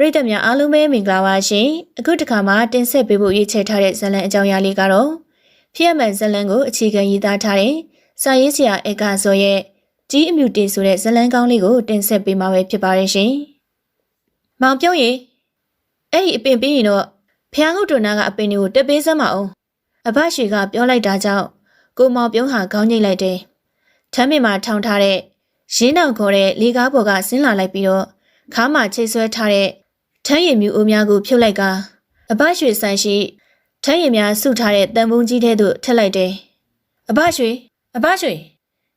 ပရိသတ်များအားလုံးပဲမင်္ဂလာပါရှင်အခုတစ်ခါမှာတင်ဆက်ပေးဖို့ရွေးချယ်ထားတဲ့ဇာတ်လမ်းအကြောင်းအရာလေးကတော့ဖျက်မှန်ဇာတ်လမ်းကိုအခြေခံရေးသားထားတဲ့စာရေးဆရာအေကာဇော်ရဲ့ကြီးအမြူတေဆိုတဲ့ဇာတ်လမ်းကောင်းလေးကိုတင်ဆက်ပေးမှာပဲဖြစ်ပါတယ်ရှင်မောင်ပြုံးရေအဲ့ဒီအပင်ပြီးရင်တော့ဖျားငုတ်တွန်နာကအပင်တွေကိုတက်ပေးစမ်းမအောင်အဘရှိကပြောလိုက်တာကြောင့်ကိုမောင်ပြုံးဟာခေါင်းငိတ်လိုက်တယ်ထမ်းမင်မှာထောင်ထားတဲ့ရင်းနောက်ခေါ်တဲ့လေကားပေါ်ကဆင်းလာလိုက်ပြီးတော့ခါးမှာချိတ်ဆွဲထားတဲ့ ထမ်းရည်မြူအိုးများကိုဖြုတ်လိုက်ကအဘရွှေဆိုင်ရှိထမ်းရည်များစုထားတဲ့တန်ပုံးကြီးထဲသို့ထည့်လိုက်တယ်။အဘရွှေအဘရွှေ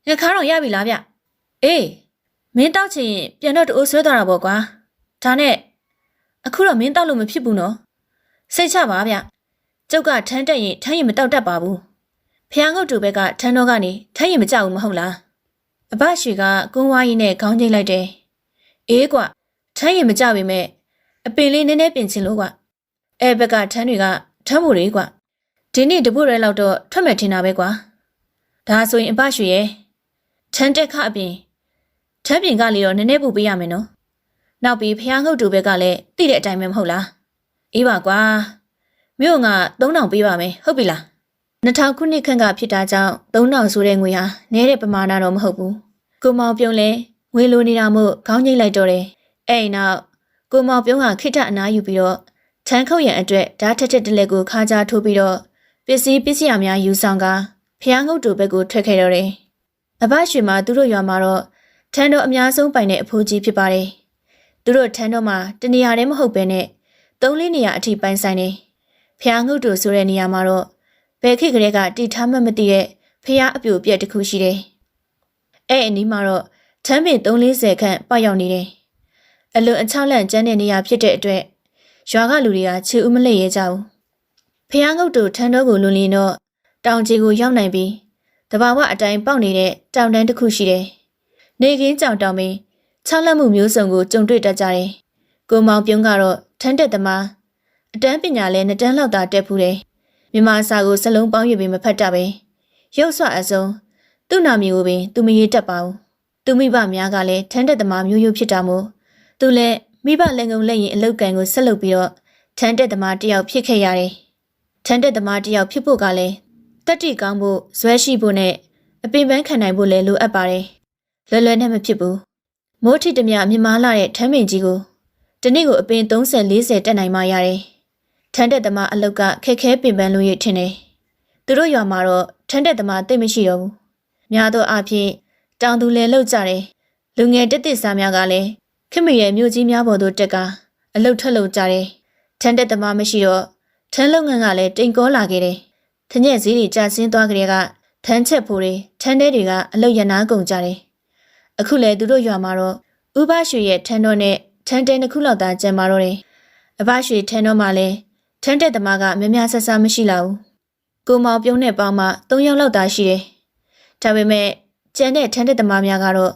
ရခါတော့ရပြီလားဗျ။အေးမင်းတောက်ချင်ရင်ပြန်တော့တိုးဆွဲသွားတာပေါ့ကွာ။ဒါနဲ့အခုတော့မင်းတောက်လို့မဖြစ်ဘူးနော်။စိတ်ချပါဗျ။ကျုပ်ကထမ်းတက်ရင်ထမ်းရည်မတောက်တတ်ပါဘူး။ဖျားငုတ်တူဘက်ကထမ်းတော့ကနေထမ်းရည်မကြောက်ဘူးမဟုတ်လား။အဘရွှေကကုန်းဝါးကြီးနဲ့ခေါင်းကျိတ်လိုက်တယ်။အေးကွထမ်းရည်မကြပေမဲ့ အပင်လေးနည်းနည်းပြင်ချင်လို့ကွအဲဘက်ကထန်းတွေကထမ်းမှုတွေကွဒီနေ့တပုတ်ရဲလောက်တော့ထွက်မယ်ထင်တာပဲကွာဒါဆိုရင်အပရွှေရဲ့ထန်းတက်ခအပြင်ထန်းပြင်ကလေးတော့နည်းနည်းပူပေးရမယ်နော်နောက်ပြီးဖျားငုတ်တူဘက်ကလည်းတိတဲ့အတိုင်းပဲမဟုတ်လားအေးပါကွာမြို့က3000ပေးပါမယ်ဟုတ်ပြီလား2000ခုနှစ်ခန့်ကဖြစ်တာကြောင့်3000ဆိုတဲ့ငွေဟာနည်းတဲ့ပမာဏတော့မဟုတ်ဘူးကိုမောင်ပြုံးလဲငွေလိုနေတာမို့ခေါင်းငိတ်လိုက်တော့တယ်အဲ့နောက် ကိုမောင်ပြုံးကခိတ္တအနားယူပြီးတော့ထန်းခုတ်ရန်အတွက်ဓာတ်ထက်ထက်တလက်ကိုခါကြားထိုးပြီးတော့ပစ္စည်းပစ္စည်းအများယူဆောင်ကဖျားငုတ်တူဘက်ကိုထွက်ခဲ့တော့တယ်။အဘရွှေမှာသူတို့ရွာမှာတော့ထန်းတော်အများဆုံးပိုင်တဲ့အဖိုးကြီးဖြစ်ပါတယ်။သူတို့ထန်းတော်မှာတနေရာတည်းမဟုတ်ပဲနဲ့သုံးလေးနေရာအထိပိုင်ဆိုင်နေ။ဖျားငုတ်တူဆိုတဲ့နေရာမှာတော့ဘယ်ခေတ်ကလေးကတီထားမှတ်မသိတဲ့ဖျားအပြိုပြက်တစ်ခုရှိတယ်။အဲ့အနီးမှာတော့ထန်းပင်340ခန့်ပေါက်ရောက်နေတယ်။ အလွန်အချောက်လန့်ကျန်းတဲ့နေရာဖြစ်တဲ့အတွက်ရွာကလူတွေကခြေဦးမလှည့်ရဲကြဘူးဖះငုတ်တူထန်းတော်ကိုလွန်လင်းတော့တောင်ကြီးကိုရောက်နိုင်ပြီးတဘာဝအတိုင်းပေါက်နေတဲ့တောင်တန်းတစ်ခုရှိတယ်နေကင်းကြောင်တောင်ပင်ချောက်လက်မှုမျိုးစုံကိုကြုံတွေ့တတ်ကြတယ်ကိုမောင်ပြုံးကတော့ထန်းတက်သမားအတန်းပညာလဲနှစ်တန်းလောက်သာတက်ဖူးတယ်မြန်မာစာကိုစလုံးပေါင်းရပြီးမဖတ်တတ်ပဲရုပ်ဆွအစုံသူ့နာမည်ကိုပင်သူမရေးတတ်ပါဘူးသူမိဘများကလည်းထန်းတက်သမားမျိုးရိုးဖြစ်တာမို့ သူလည်းမိဘလက်ငုံလက်ရင်အလုတ်ကန်ကိုဆက်လုပ်ပြီးတော့ထန်းတက်သမားတယောက်ဖြစ်ခဲ့ရတယ်။ထန်းတက်သမားတယောက်ဖြစ်ဖို့ကလည်းတက်တီကောင်းဖို့ဇွဲရှိဖို့နဲ့အပင်ပန်းခံနိုင်ဖို့လည်းလိုအပ်ပါတယ်။လွယ်လွယ်နဲ့မဖြစ်ဘူး။မိုးထီတမြမြမားလာတဲ့ထမ်းမင်ကြီးကိုတနေ့ကိုအပင်30 40တက်နိုင်မှရတယ်။ထန်းတက်သမားအလုတ်ကခက်ခဲပင်ပန်းလို့ရထင်တယ်။သူတို့ရွာမှာတော့ထန်းတက်သမားတိတ်မရှိတော့ဘူး။များသောအားဖြင့်တောင်သူလည်းလောက်ကြတယ်။လူငယ်တက်တက်စားများကလည်း ခင်မရဲ့မြို့ကြီးများပေါ်သို့တက်ကာအလုတ်ထွက်လုံကြတယ်။ထန်းတက်သမားမရှိတော့ထန်းလုပ်ငန်းကလည်းတိမ်ကောလာခဲ့တယ်။ထညက်စည်းတွေကြာဆင်းသွားကြတဲ့ကထန်းချက်ဖို့တွေထန်းတဲတွေကအလုတ်ရနာကုန်ကြတယ်။အခုလည်းသူတို့ရွာမှာတော့ဥပရွှေရဲ့ထန်းတော်နဲ့ထန်းတဲနှစ်ခုလောက်သာကျန်ပါတော့တယ်။အဘရွှေထန်းတော်မှာလည်းထန်းတက်သမားကမများဆဆမရှိလာဘူး။ကိုမောင်ပြုံးနဲ့ပေါင်းမှ၃ယောက်လောက်သာရှိတယ်။ဒါပေမဲ့ကျန်တဲ့ထန်းတက်သမားများကတော့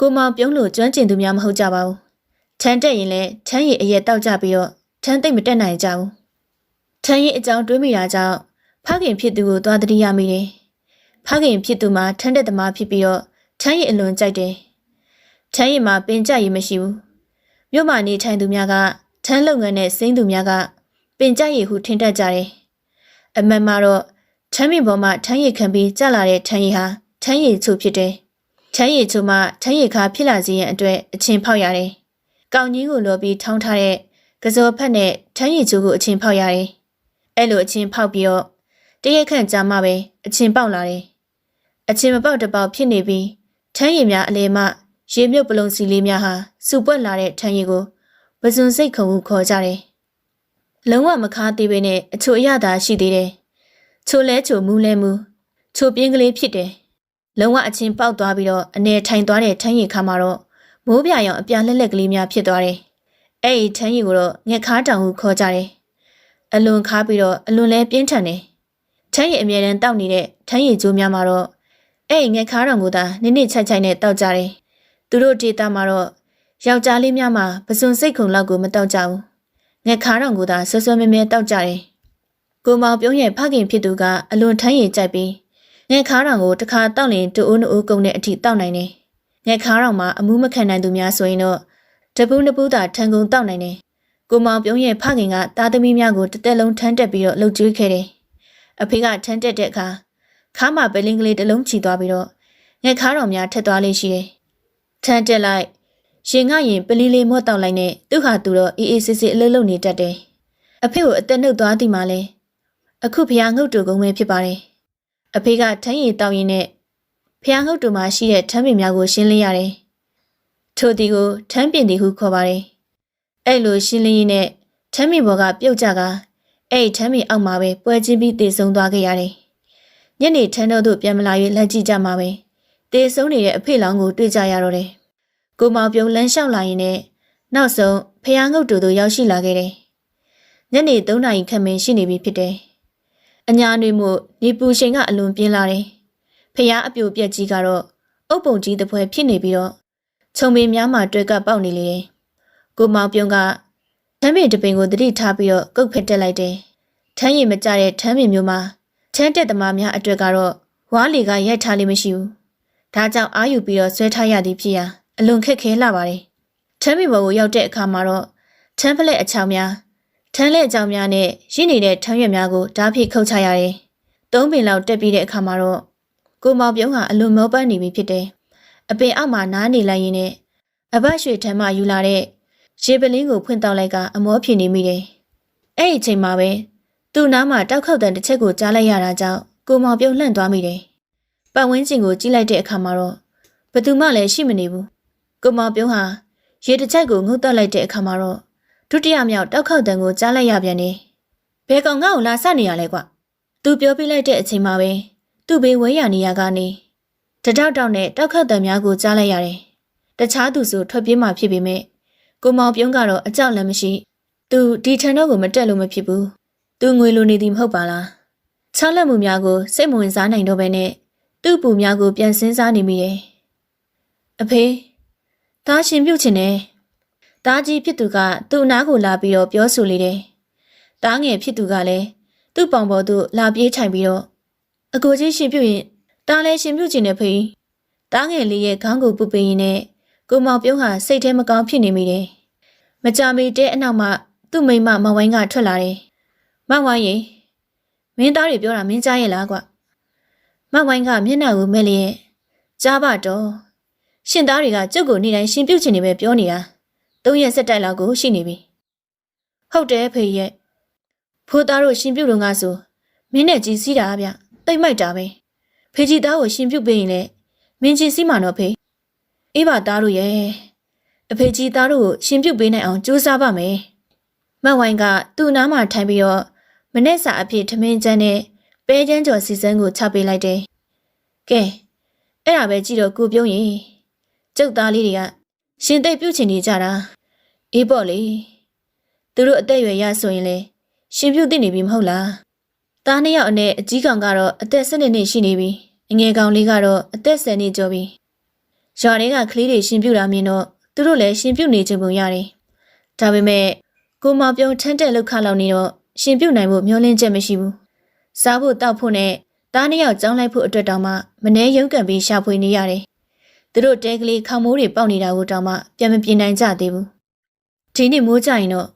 ကိုမောင်ပြုံးလို့ကျွမ်းကျင်သူများမဟုတ်ကြပါဘူး။ထန်းတက်ရင်လည်းထန်းရည်အရက်တောက်ကြပြီးတော့ထန်းသိမ့်မတက်နိုင်ကြဘူး။ထန်းရည်အကြောင်းတွေးမိတာကြောင့်ဖခင်ဖြစ်သူကိုသွားတတိရမိတယ်။ဖခင်ဖြစ်သူမှာထန်းတက်သမားဖြစ်ပြီးတော့ထန်းရည်အလွန်ကြိုက်တယ်။ထန်းရည်မှာပင်ကြရည်မရှိဘူး။မြို့မှာနေထိုင်သူများကထန်းလုပ်ငန်းနဲ့စိမ့်သူများကပင်ကြရည်ဟုထင်တတ်ကြတယ်။အမှန်မှာတော့ထန်းမင်ပေါ်မှာထန်းရည်ခံပြီးကြလာတဲ့ထန်းရည်ဟာထန်းရည်ချိုဖြစ်တယ်။ ချမ်းရည်ချိုမှချမ်းရည်ခါဖြစ်လာစေရန်အတွက်အချင်းဖောက်ရတယ်။ကောင်းကြီးကိုလော်ပြီးထောင်းထားတဲ့ကစောဖက်နဲ့ချမ်းရည်ချိုကိုအချင်းဖောက်ရတယ်။အဲ့လိုအချင်းဖောက်ပြီးတော့တရက်ခန့်ကြာမှပဲအချင်းပေါက်လာတယ်။အချင်းမပေါက်တပေါက်ဖြစ်နေပြီးချမ်းရည်များအလေမှရေမြုပ်ပလုံစီလေးများဟာစူပွက်လာတဲ့ချမ်းရည်ကိုပဇွန်စိတ်ခုံဟုခေါ်ကြတယ်။လုံးဝမခါသေးပဲနဲ့အချိုအရသာရှိသေးတယ်။ချိုလဲချိုမူးလဲမူးချိုပြင်းကလေးဖြစ်တယ်။ လုံးဝအချင်းပေါက်သွားပြီးတော့အနေထိုင်သွားတဲ့ထန်းရည်ခါမှာတော့မိုးပြရောင်အပြာလက်လက်ကလေးများဖြစ်သွားတယ်။အဲ့ဒီထန်းရည်ကိုတော့ငက်ခါတောင်ဟုခေါ်ကြတယ်။အလွန်ခါပြီးတော့အလွန်လဲပြင်းထန်တယ်။ထန်းရည်အမြဲတမ်းတောက်နေတဲ့ထန်းရည်ကျိုးများမှာတော့အဲ့ဒီငက်ခါတောင်ကိုသာနစ်နစ်ချိုက်ချိုက်နဲ့တောက်ကြတယ်။သူတို့ဒေတာမှာတော့ယောက်ျားလေးများမှာပစွန်စိတ်ခုံလောက်ကိုမတောက်ကြဘူး။ငက်ခါတောင်ကိုသာဆွဆွမဲမဲတောက်ကြတယ်။ကိုမောင်ပြုံးရဲ့ဖခင်ဖြစ်သူကအလွန်ထန်းရည်ကြိုက်ပြီး ငဲခါးတောင်ကိုတစ်ခါတောက်ရင်တူအိုးနအိုးကုန်တဲ့အထိတောက်နိုင်တယ်။ငဲခါးတောင်မှာအမှုမခံနိုင်သူများဆိုရင်တော့တပူးနပူးသာထန်ကုန်တောက်နိုင်တယ်ကိုမောင်ပြုံးရဲ့ဖခင်ကသားသမီးများကိုတစ်သက်လုံးထမ်းတက်ပြီးတော့လှုပ်ကြွေးခဲ့တယ်။အဖေကထမ်းတက်တဲ့အခါခါမပဲလင်းကလေးတစ်လုံးချီသွားပြီးတော့ငှက်ခါတော်များထက်သွားလေးရှိတယ်။ထမ်းတက်လိုက်ရင်ငါရင်ပလီလေးမော့တောက်လိုက်နဲ့သူ့ဟာသူတော့အေးအေးဆေးဆေးအလုပ်လုပ်နေတတ်တယ်။အဖေကိုအသက်နှုတ်သွားသည်မှလဲအခုဖះငုတ်တူကုန်းပဲဖြစ်ပါတယ်။ အဖေကထမ်းရည်တောက်ရင်နဲ့ဖះငုတ်တူမှာရှိတဲ့ထမ်းပင်များကိုရှင်းလင်းရတယ်။ထိုဒီကိုထမ်းပင်သည်ဟုခေါ်ပါတယ်။အဲ့လိုရှင်းလင်းရင်းနဲ့ထမ်းပင်ဘော်ကပြုတ်ကြကအဲ့ဒီထမ်းပင်အောက်မှာပဲပွဲချင်းပြီးတည်ဆုံသွားခဲ့ရတယ်။ညနေထမ်းတော်တို့ပြန်မလာ၍လက်ကြည့်ကြမှာပဲ။တည်ဆုံနေတဲ့အဖေလောင်းကိုတွေ့ကြရတော့တယ်။ကိုမောင်ပြုံးလမ်းလျှောက်လာရင်နဲ့နောက်ဆုံးဖះငုတ်တူတို့ရောက်ရှိလာခဲ့တယ်။ညနေ3နာရီခန့်မင်းရှိနေပြီဖြစ်တယ်။ အညာနေမှုနေပူချိန်ကအလွန်ပြင်းလာတယ်။ဖះအပြိုပြက်ကြီးကတော့အုပ်ပုံကြီးတစ်ဖွဲဖြစ်နေပြီးတော့ခြုံပင်များမှတွေ့ကပေါက်နေလေတယ်။ကိုမောင်ပြုံးကထမ်းပင်တပင်ကိုတတိထားပြီးတော့ကုတ်ဖက်တက်လိုက်တယ်။ထမ်းရည်မကြတဲ့ထမ်းပင်မျိုးမှာထမ်းတက်သမားများအတွက်ကတော့ဝါးလီကရိုက်ထားလိမ့်မရှိဘူး။ဒါကြောင့်အာယူပြီးတော့ဆွဲထားရသည်ဖြစ်ရာအလွန်ခက်ခဲလာပါတယ်။ထမ်းပင်ဘော်ကိုရောက်တဲ့အခါမှာတော့ထမ်းဖလက်အချောင်များ ထမ်းလက်အချောင်များနဲ့ရင်းနေတဲ့ထမ်းရွက်များကိုဓာတ်ဖိခုတ်ချရတယ်။သုံးပင်လောက်တက်ပြီးတဲ့အခါမှာတော့ကိုမောင်ပြုံးကအလွန်မောပန်းနေပြီဖြစ်တယ်။အပင်အောက်မှာနားနေလိုက်ရင်းနဲ့အဘရွှေထမ်းမှယူလာတဲ့ရေပလင်းကိုဖွင့်တောက်လိုက်ကအမောဖြစ်နေမိတယ်။အဲ့ဒီအချိန်မှာပဲသူ့နားမှာတောက်ခေါက်တန်တစ်ချက်ကိုကြားလိုက်ရတာကြောင့်ကိုမောင်ပြုံးလှန့်သွားမိတယ်။ပတ်ဝန်းကျင်ကိုကြည့်လိုက်တဲ့အခါမှာတော့ဘယ်သူမှလည်းရှိမနေဘူး။ကိုမောင်ပြုံးဟာရေတစ်ချက်ကိုငုတ်တက်လိုက်တဲ့အခါမှာတော့ ဒုတိယမြောက်တောက်ခေါက်တန်ကိုကြားလိုက်ရပြန်တယ်။ဘယ်ကောင်ငါ့ကိုလာဆက်နေရလဲကွ။သူပြောပြလိုက်တဲ့အချိန်မှာပဲသူ့ဘေးဝဲရနေရကနေတတောက်တောက်နဲ့တောက်ခေါက်တန်များကိုကြားလိုက်ရတယ်။တခြားသူဆိုထွက်ပြေးမှဖြစ်ပေမဲ့ကိုမောင်ပြုံးကတော့အကြောက်လည်းမရှိ။သူဒီထန်တော့ကိုမတက်လို့မဖြစ်ဘူး။သူငွေလိုနေသည်မဟုတ်ပါလား။ချောင်းလက်မှုများကိုစိတ်မဝင်စားနိုင်တော့ဘဲနဲ့သူ့ပူများကိုပြန်စင်းစားနေမိတယ်။အဖေတားရှင်ပြုတ်ချင်တယ်။ တားကြီးဖြစ်သူကသူ့အနားကိုလာပြီးတော့ပြောဆိုလေတယ်။တားငယ်ဖြစ်သူကလည်းသူ့ပေါင်ပေါ်သို့လာပြေးထိုင်ပြီးတော့အကိုကြီးရှင်ပြုတ်ရင်တားလည်းရှင်ပြုတ်ချင်တယ်ဖေ။တားငယ်လေးရဲ့ခေါင်းကိုပုတ်ပင်းရင်နဲ့ကိုမောင်ပြုံးဟာစိတ်ထဲမကောင်းဖြစ်နေမိတယ်။မကြမီတဲ့အနောက်မှာသူ့မိမမောင်ဝိုင်းကထွက်လာတယ်။မောင်ဝိုင်းရေမင်းသားတွေပြောတာမင်းကြားရဲ့လားကွ။မောင်ဝိုင်းကမျက်နှာကိုမဲ့လျက်ကြားပါတော့။ရှင်သားတွေကကျုပ်ကိုနေ့တိုင်းရှင်ပြုတ်ချင်နေပဲပြောနေတာ။ သုံးရက်ဆက်တိုက်လောက်ကိုရှိနေပြီ။ဟုတ်တယ်ဖေရဲ့။ဖိုးသားတို့ရှင်ပြုတ်တော့ငါဆိုမင်းနဲ့ကြည်စည်းတာဗျ။တိတ်မိုက်တာပဲ။ဖေကြီးသားကိုရှင်ပြုတ်ပေးရင်လည်းမင်းကြည်စည်းမှာတော့ဖေ။အေးပါသားတို့ရဲ့။အဖေကြီးသားတို့ကိုရှင်ပြုတ်ပေးနိုင်အောင်ကြိုးစားပါမယ်။မတ်ဝိုင်းကသူ့နားမှာထိုင်ပြီးတော့မနေ့စာအဖြစ်ထမင်းကျန်းနဲ့ပဲကျန်းကျော်စီစန်းကိုချပေးလိုက်တယ်။ကဲအဲ့ဒါပဲကြည့်တော့ကိုပြုံးရင်ကျုပ်သားလေးတွေက ရှင်သိပ်ပြုတ်ချင်နေကြတာအေးပေါ့လေသူတို့အသက်အရွယ်ရဆိုရင်လေရှင်ပြုတ်သိနေပြီမဟုတ်လားသားနှစ်ယောက်အနဲ့အကြီးကောင်ကတော့အသက်၁၂နှစ်ရှိနေပြီအငယ်ကောင်လေးကတော့အသက်10နှစ်ကျော်ပြီရွာတွေကကလေးတွေရှင်ပြုတ်တာမြင်တော့သူတို့လည်းရှင်ပြုတ်နေကြပုံရတယ်ဒါပေမဲ့ကိုမောင်ပြုံးထန်းတက်လောက်ခလောက်နေတော့ရှင်ပြုတ်နိုင်ဖို့မျှော်လင့်ချက်မရှိဘူးစားဖို့တောက်ဖို့နဲ့သားနှစ်ယောက်ကြောင်းလိုက်ဖို့အတွက်တောင်မှမနှဲရုန်းကန်ပြီးရှာဖွေနေရတယ် သူတို့တဲကလေးခေါမိုးတွေပေါက်နေတာကိုတောင်မှပြန်မပြေနိုင်ကြသေးဘူးဒီနေ့မိုးကြရင်တော့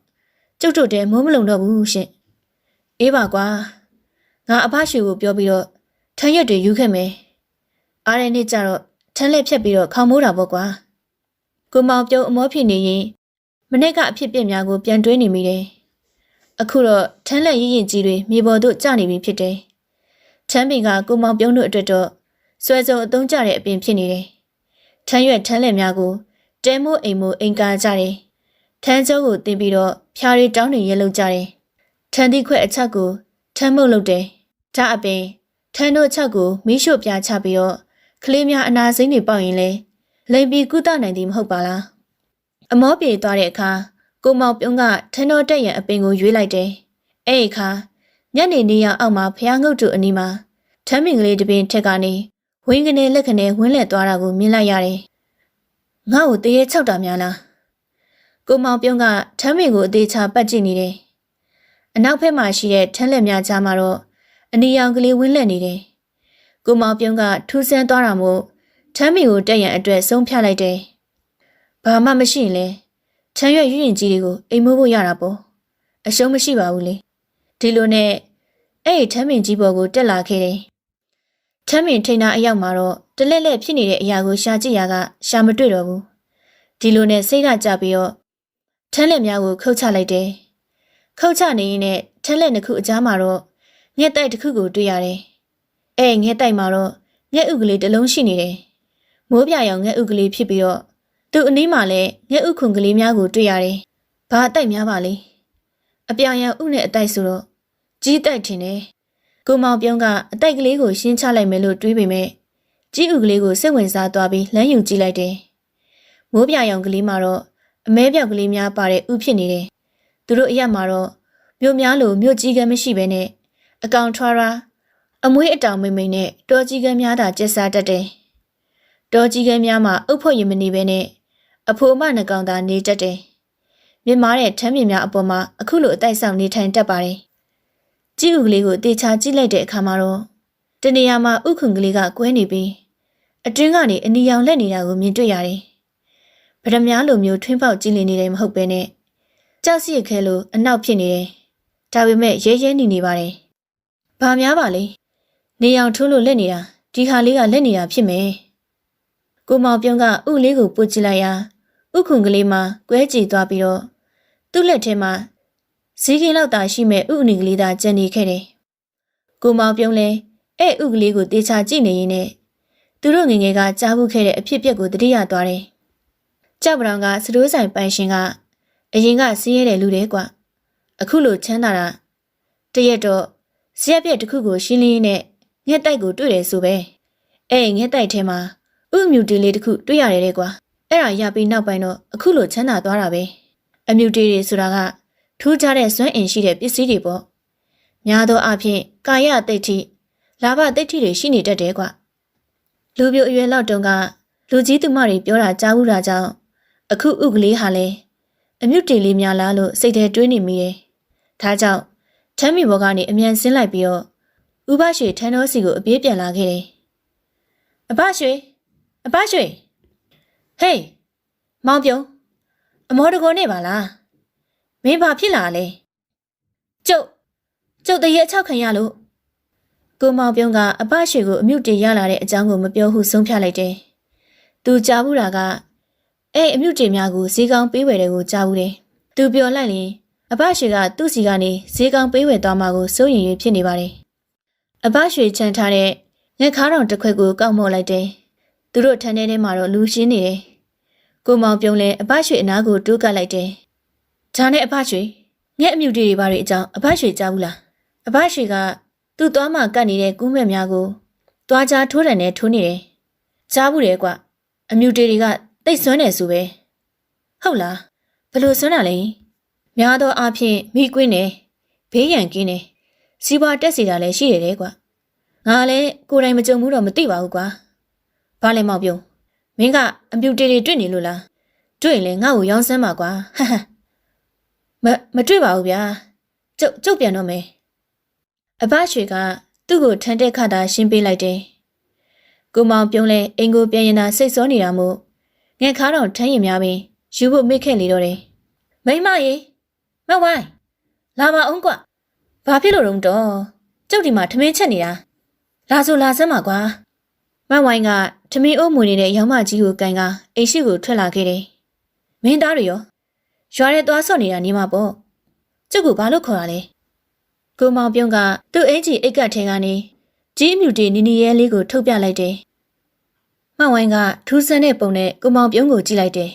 ကျုပ်တို့တဲမိုးမလုံတော့ဘူးရှင်အေးပါကွာငါအဖရွှေကိုပြောပြီးတော့ထမ်းရက်တွေယူခဲ့မယ်အားရနေ့ကျတော့ထမ်းလက်ဖြတ်ပြီးတော့ခေါမိုးတာပေါ့ကွာကိုမောင်ပြုံးအမောဖြစ်နေရင်မနေ့ကအဖြစ်ပြက်များကိုပြန်တွေးနေမိတယ်အခုတော့ထမ်းလက်ရရင်ကြီးတွေမြေပေါ်သို့ကျနေပြီဖြစ်တယ်ထမ်းပင်ကကိုမောင်ပြုံးတို့အတွက်တော့ဆွဲစုံအုံကြတဲ့အပင်ဖြစ်နေတယ် ထမ်းရွက်ထမ်းလက်များကိုတဲမိုးအိမ်မိုးအိမ်ကာကြတယ်ထမ်းကျုပ်ကိုတင်ပြီးတော့ဖျားရီတောင်းနေရဲလောက်ကြတယ်ထမ်းသီးခွက်အချက်ကိုထမ်းမှုတ်လုပ်တယ်ဒါအပင်ထမ်းတို့ချက်ကိုမီးရှို့ပြချပြီးတော့ကလေးများအနာစိမ့်တွေပေါက်ရင်လေလိမ်ပြီးကုသနိုင်သည်မဟုတ်ပါလားအမောပြေသွားတဲ့အခါကိုမောင်ပြုံးကထန်းတော်တက်ရန်အပင်ကိုရွေးလိုက်တယ်အဲ့ဒီအခါညနေနေရအောက်မှာဖျားငုတ်တူအနီးမှာထမ်းမင်ကလေးတစ်ပင်ထက်ကနေ ဝင်းကနေလက်ကနေဝင်းလက်သွားတာကိုမြင်လိုက်ရတယ်ငါ့ကိုတရေချောက်တာများလားကိုမောင်ပြုံးကထမ်းမင်ကိုအသေးချပတ်ကြည့်နေတယ်အနောက်ဘက်မှာရှိတဲ့ထန်းလက်များကြားမှာတော့အနီရောင်ကလေးဝင်းလက်နေတယ်။ကိုမောင်ပြုံးကထူးဆန်းသွားတာမို့ထမ်းမီကိုတက်ရန်အတွက်ဆုံးဖြတ်လိုက်တယ်။ဘာမှမရှိရင်လဲထမ်းရွက်ရွရင်ကြီးတွေကိုအိမ်မိုးဖို့ရတာပေါ့အရှုံးမရှိပါဘူးလေဒီလိုနဲ့အဲ့ဒီထမ်းမင်ကြီးပေါ်ကိုတက်လာခဲ့တယ် ထမ်းမင်ထိန်နာအရောက်မှာတော့တလက်လက်ဖြစ်နေတဲ့အရာကိုရှာကြည့်ရကရှာမတွေ့တော့ဘူးဒီလိုနဲ့စိတ်ကကြပြီးတော့ထမ်းလက်များကိုခုတ်ချလိုက်တယ်ခုတ်ချနေရင်နဲ့ထမ်းလက်နှစ်ခုအကြားမှာတော့ငှက်တိုက်တစ်ခုကိုတွေ့ရတယ်အဲ့ငှက်တိုက်မှာတော့ငှက်ဥကလေးတစ်လုံးရှိနေတယ်မိုးပြရောင်ငှက်ဥကလေးဖြစ်ပြီးတော့သူ့အနီးမှာလည်းငှက်ဥခွန်ကလေးများကိုတွေ့ရတယ်ဘာအတိုက်များပါလဲအပြောင်ရံဥနဲ့အတိုက်ဆိုတော့ကြီးတိုက်ထင်တယ် ကိုမောင်ပြုံးကအတိုက်ကလေးကိုရှင်းချလိုက်မယ်လို့တွေးပေမဲ့ကြီးဥကလေးကိုစိတ်ဝင်စားသွားပြီးလမ်းယူကြည့်လိုက်တယ်မိုးပြရောင်ကလေးမှာတော့အမဲပြောက်ကလေးများပါတဲ့ဥဖြစ်နေတယ်သူတို့အရက်မှာတော့မြို့များလိုမြို့ကြီးကမ်းမရှိဘဲနဲ့အကောင်ထွားရာအမွေးအတောင်မိမ့်မိန်နဲ့တောကြီးကမ်းများသာကျက်စားတတ်တယ်တောကြီးကမ်းများမှာအုပ်ဖို့ရင်မနေဘဲနဲ့အဖိုးအမနှကောင်သာနေတတ်တယ်မြင်မာတဲ့ထမ်းမြင်များအပေါ်မှာအခုလိုအတိုက်ဆောင်နေထိုင်တတ်ပါတယ် ကြည့်ဥကလေးကိုတေချာကြည့်လိုက်တဲ့အခါမှာတော့တနေရာမှာဥခွန်ကလေးကကွဲနေပြီးအတွင်းကနေအနီရောင်လက်နေတာကိုမြင်တွေ့ရတယ်ဗဒမားလိုမျိုးထွင်းပေါက်ကြည့်နေနေတယ်မဟုတ်ပဲနဲ့ကြောက်စီရခဲလိုအနောက်ဖြစ်နေတယ်ဒါပေမဲ့ရဲရဲနေနေပါတယ်ဘာများပါလဲနေရောင်ထိုးလို့လက်နေတာဒီခါလေးကလက်နေတာဖြစ်မယ်ကိုမောင်ပြုံးကဥလေးကိုပုတ်ကြည့်လိုက်ရာဥခွန်ကလေးမှာကွဲကြည်သွားပြီးတော့သူ့လက်ထဲမှာ ဈေးကင်းလောက်သာရှိမဲ့ဥအနီကလေးသာကျန်နေခဲ့တယ်။ကိုမောင်ပြုံးလဲအဲ့ဥကလေးကိုတေချာကြည့်နေရင်းနဲ့သူတို့ငယ်ငယ်ကကြားဘူးခဲ့တဲ့အဖြစ်အပျက်ကိုသတိရသွားတယ်။ကြောက်ပရောင်ကစတိုးဆိုင်ပိုင်ရှင်ကအရင်ကစီးရဲတဲ့လူတွေကွာအခုလိုချမ်းသာတာတရက်တော့ဇရက်ပြက်တစ်ခုကိုရှင်းလင်းရင်းနဲ့ငှက်တိုက်ကိုတွေ့တယ်ဆိုပဲအဲ့ငှက်တိုက်ထဲမှာဥမြူတီလေးတစ်ခုတွေ့ရတယ်တဲ့ကွာအဲ့ဒါရပြီးနောက်ပိုင်းတော့အခုလိုချမ်းသာသွားတာပဲအမြူတီတွေဆိုတာက ထူးခြားတဲ့စွမ်းအင်ရှိတဲ့ပစ္စည်းတွေပေါ့များသောအားဖြင့်ကာယတိတ်ထိလာဘတိတ်ထိတွေရှိနေတတ်တယ်ကွလူပြိုအရွယ်လောက်တုန်းကလူကြီးသူမတွေပြောတာကြားဘူးတာကြောင့်အခုဥကလေးဟာလဲအမြုပ်တေလေးများလားလို့စိတ်ထဲတွေးနေမိတယ်ဒါကြောင့်ထမ်းမီဘောကနေအမြန်ဆင်းလိုက်ပြီးတော့ဥပရွှေထန်းတော်စီကိုအပြေးပြန်လာခဲ့တယ်အဘရွှေအဘရွှေဟေးမောင်ပြုံးအမောတကောနေပါလား မင်းဘာဖြစ်လာလဲကျုပ်ကျုပ်တရေ၆ခံရလို့ကိုမောင်ပြုံးကအဘရွှေကိုအမြုပ်တေရလာတဲ့အကြောင်းကိုမပြောဟုဆုံးဖြတ်လိုက်တယ်သူကြားဘူးတာကအဲ့အမြုပ်တေများကိုဈေးကောင်းပေးဝယ်တယ်ကိုကြားဘူးတယ်သူပြောလိုက်ရင်အဘရွှေကသူ့စီကနေဈေးကောင်းပေးဝယ်သွားမှာကိုစိုးရင်ရဖြစ်နေပါတယ်အဘရွှေချန်ထားတဲ့ငှက်ခါတော်တစ်ခွက်ကိုကောက်မော့လိုက်တယ်သူတို့ထန်းထဲထဲမှာတော့လူရှင်းနေတယ်ကိုမောင်ပြုံးလဲအဘရွှေအနားကိုတိုးကပ်လိုက်တယ်။ ဒါနဲ့အဘရွှေငှက်အမြူတွေတွေဘာတွေအကြောင်းအဘရွှေကြားဘူးလား။အဘရွှေကသူ့သွားမှကတ်နေတဲ့ကူးမဲ့များကိုသွားကြားထိုးတယ်နဲ့ထိုးနေတယ်။ကြားဘူးတယ်ကွ။အမြူတွေတွေကတိတ်ဆွမ်းနေဆိုပဲ။ဟုတ်လား။ဘလို့ဆွမ်းတာလဲ။များသောအားဖြင့်မိကွင်းနေဘေးရန်ကင်းနေစီးပွားတက်စီတာလည်းရှိရတယ်ကွ။ငါလည်းကိုယ်တိုင်မကြုံဘူးတော့မသိပါဘူးကွာ။ဘာလဲမောက်ပြုံးမင်းကအမြူတေတွေတွေ့နေလို့လားတွေ့ရင်လည်းငါ့ကိုရောင်းစမ်းပါကွာဟဟ မမတွေ့ပါဘူးဗျာကျုပ်ကျုပ်ပြန်တော့မယ်အဘရွှေကသူ့ကိုထန်တဲ့ခါသာရှင်းပေးလိုက်တယ်ကိုမောင်ပြုံးလဲအင်ကိုပြန်ရင်သာစိတ်စောနေတာမို့ငှက်ခါတော့ထမ်းရင်များပင်ယူဖို့မိခဲ့လေတော့တယ်မိမရေမဝိုင်းလာပါအောင်ကွာဘာဖြစ်လို့တော့တော့ကျုပ်ဒီမှာထမင်းချက်နေတာလာဆိုလာစမ်းပါကွာမဝိုင်းကထမင်းအိုးမွေနေတဲ့ရောင်မကြီးကိုကန်ကအိမ်ရှိကိုထွက်လာခဲ့တယ်။မင်းသားတွေရော ရွာထဲသွားဆော့နေတာနေမှာပေါ့။ကျုပ်ကဘာလို့ခေါ်တာလဲ။ကိုမောင်ပြုံးကသူ့အင်ကြီးအိတ်ကတ်ထဲကနေကြီးမြူတီနီနီရဲလေးကိုထုတ်ပြလိုက်တယ်။မဝိုင်းကထူးဆန်းတဲ့ပုံနဲ့ကိုမောင်ပြုံးကိုကြည့်လိုက်တယ်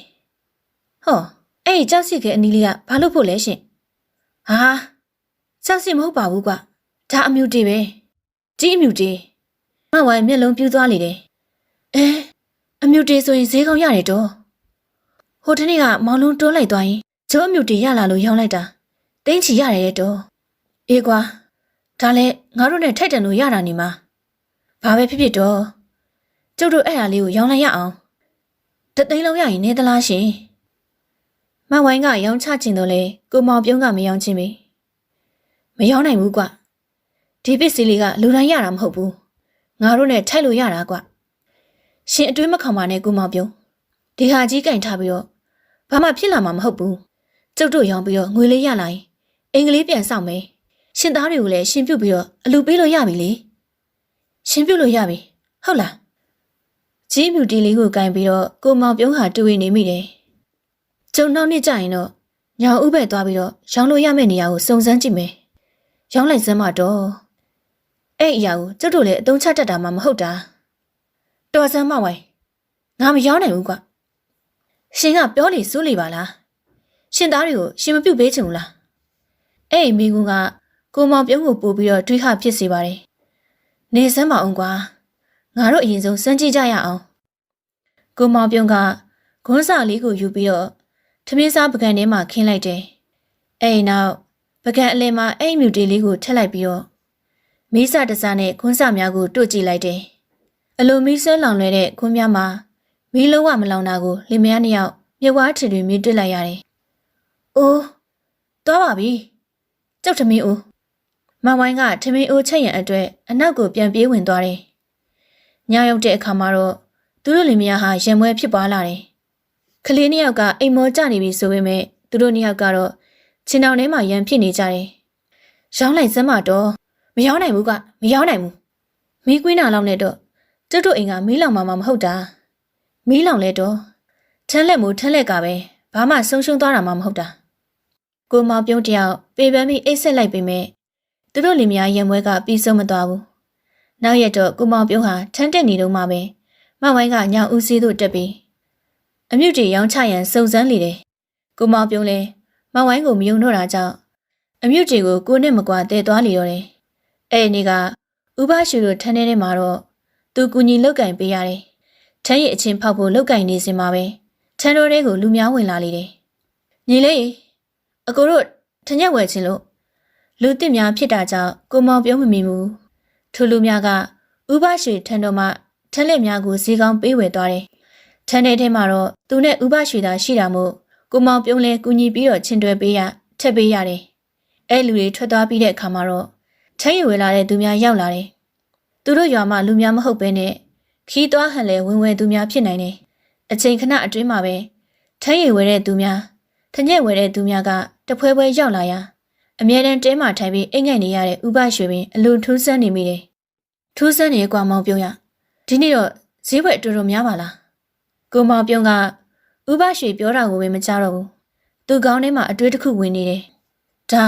။ဟောအဲ့ဒီကြောက်စီကအနီးလေးကဘာလို့ဖို့လဲရှင်။ဟာကြောက်စီမဟုတ်ပါဘူးကွာ။ဒါအမြူတီပဲ။ကြီးအမြူတီ။မဝိုင်းမျက်လုံးပြူးသွားလေတယ်။အဲအမြူတေဆိုရင်ဈေးကောင်းရတယ်တော့ဟိုတနေ့ကမောင်လုံးတွန်းလိုက်သွားရင် ကျိုးအမြူတေရလာလို့ရောင်းလိုက်တာတင်းချီရတယ်ရဲ့တော့အေးကွာဒါလည်းငါတို့နဲ့ထိုက်တန်လို့ရတာနေမှာဘာပဲဖြစ်ဖြစ်တော့ကျုပ်တို့အဲ့ဟာလေးကိုရောင်းလိုက်ရအောင်တသိန်းလုံးရရင်နေသလားရှင်မဝိုင်းကရောင်းချခြင်းတော့လေကိုမောင်ပြုံးကမရောင်းခြင်းပဲမရောင်းနိုင်ဘူးကွဒီပစ္စည်းလေးကလူတိုင်းရတာမဟုတ်ဘူးငါတို့နဲ့ထိုက်လို့ရတာကွရှင်အတွင်းမခေါင်ပါနဲ့ကိုမောင်ပြုံးဒီဟာကြီးကင်ထားပြီးတော့ဘာမှဖြစ်လာမှာမဟုတ်ဘူး ကျုပ်တို့ရောင်းပြီးတော့ငွေလေးရလာရင်အင်္ဂလိပ်ပြန်ဆောင်မယ်ရှင်သားတွေကိုလည်းရှင်ပြုတ်ပြီးတော့အလူပေးလို့ရပြီလေရှင်ပြုတ်လို့ရပြီဟုတ်လားကြီးမြူတီလေးကိုကင်ပြီးတော့ကိုမောင်ပြုံးဟာတူဝေနေမိတယ်ကျုံနောက်နေ့ကျရင်တော့ညောင်ဥပဲ့သွားပြီးတော့ရောင်းလို့ရမယ့်နေရာကိုစုံစမ်းကြည့်မယ်ရောင်းလိုက်စမ်းမတော့အဲ့အရာကိုကျုပ်တို့လည်းအတုံးချတတ်တာမှမဟုတ်တာတော်စမ်းမဝိုင်ငါမရောင်းနိုင်ဘူးကွာရှင်ကပြောလေစိုးလေပါလား ရှင်သားတွေကိုရှင်မပြုတ်ပေးချင်ဘူးလားအဲ့ဒီမိကူကကိုမောင်ပြုံးကိုပို့ပြီးတော့တွေးခဖြစ်စေပါတယ်နေစမ်းမအောင်ကွာငါတို့အရင်ဆုံးစမ်းကြည့်ကြရအောင်ကိုမောင်ပြုံးကဂွန်းစာလေးကိုယူပြီးတော့ထမင်းစားပကံထဲမှာခင်းလိုက်တယ်အဲ့ဒီနောက်ပကံအလယ်မှာအဲ့ဒီမြူတီလေးကိုထည့်လိုက်ပြီးတော့မီးစာတစားနဲ့ခွန်းစာများကိုတို့ကြည့်လိုက်တယ်အလိုမီးဆွဲလောင်လွဲတဲ့ခွန်းများမှာမီးလုံးဝမလောင်တာကိုလင်မယားနှစ်ယောက်မြဝါထီတွေမြင်တွေ့လိုက်ရတယ်။ အိုးသွားပါပြီ။ကြောက်ထမင်းအိုးမဝိုင်းကထမင်းအိုးချက်ရန်အတွက်အနောက်ကိုပြန်ပြေးဝင်သွားတယ်။ညရောက်တဲ့အခါမှာတော့သူတို့လင်မယားဟာရင်မွဲဖြစ်ပွားလာတယ်။ကလေးနှစ်ယောက်ကအိမ်မောကျနေပြီဆိုပေမဲ့သူတို့နှစ်ယောက်ကတော့ခြင်တောင်ထဲမှာရန်ဖြစ်နေကြတယ်။ရောင်းလိုက်စမ်းမတော့မရောင်းနိုင်ဘူးကမရောင်းနိုင်ဘူး။မီးကွင်းနာလောက်နဲ့တော့ကျွတ်တို့အိမ်ကမီးလောင်မှာမဟုတ်တာ။မီးလောင်လဲတော့ထန်းလက်မို့ထန်းလက်ကပဲဘာမှဆုံးရှုံးသွားတာမှမဟုတ်တာ ကိုမောင်ပြုံးတယောက်ပေပန်းပြီးအိတ်ဆက်လိုက်ပေမဲ့သူတို့လင်မယားရင်ပွဲကပြီးဆုံးမသွားဘူးနောက်ရက်တော့ကိုမောင်ပြုံးဟာထန်းတက်နေတော့မှပဲမဝိုင်းကညောင်ဦးစည်းတို့တက်ပြီးအမြုပ်တီရောင်းချရန်စုံစမ်းလေတယ်ကိုမောင်ပြုံးလဲမဝိုင်းကိုမယုံတော့တာကြောင့်အမြုပ်တီကိုကိုနဲ့မကွာတဲသွားလီတော့တယ်အဲ့ဒီနေ့ကဥပရှူတို့ထန်းထဲမှာတော့သူကူညီလောက်ကင်ပေးရတယ်ထန်းရဲ့အချင်းဖောက်ဖို့လောက်ကင်နေစင်မှာပဲထန်းတော်တွေကိုလူများဝင်လာလေတယ်။ညီလေး အကိုတို့ထညက်ဝယ်ခြင်းလို့လူတစ်များဖြစ်တာကြောင့်ကိုမောင်ပြောမမိဘူး။ထိုလူများကဥပရွှေထန်းတော်မှထက်လက်များကိုဈေးကောင်းပေးဝယ်သွားတယ်။ထန်းတဲ့ထဲမှာတော့သူနဲ့ဥပရွှေသာရှိတာမို့ကိုမောင်ပြုံးလဲကူညီပြီးတော့ချင်းတွဲပေးရထက်ပေးရတယ်။အဲလူတွေထွက်သွားပြီးတဲ့အခါမှာတော့ထန်းရဝယ်လာတဲ့သူများရောက်လာတယ်။သူတို့ရွာမှာလူများမဟုတ်ဘဲနဲ့ခီးသွားဟန်လဲဝင်ဝယ်သူများဖြစ်နိုင်တယ်။အချိန်ခဏအတွင်းမှာပဲထမ်းရည်ဝဲတဲ့သူများ ထညက်ဝဲတဲ့သူများကတဖွဲဖွဲရောက်လာရာအမြဲတမ်းတဲမှထိုင်ပြီးအိတ်ငိုက်နေရတဲ့ဥပရွှေပင်အလိုထူးဆန်းနေမိတယ်။ထူးဆန်းနေကွာမောင်ပြုံးရဒီနေ့တော့ဈေးဘွက်အတူတူများပါလား။ကိုမောင်ပြုံးကဥပရွှေပြောတာကိုပဲမကြားတော့ဘူး။သူကောင်းထဲမှာအတွေးတစ်ခုဝင်နေတယ်။ဒါ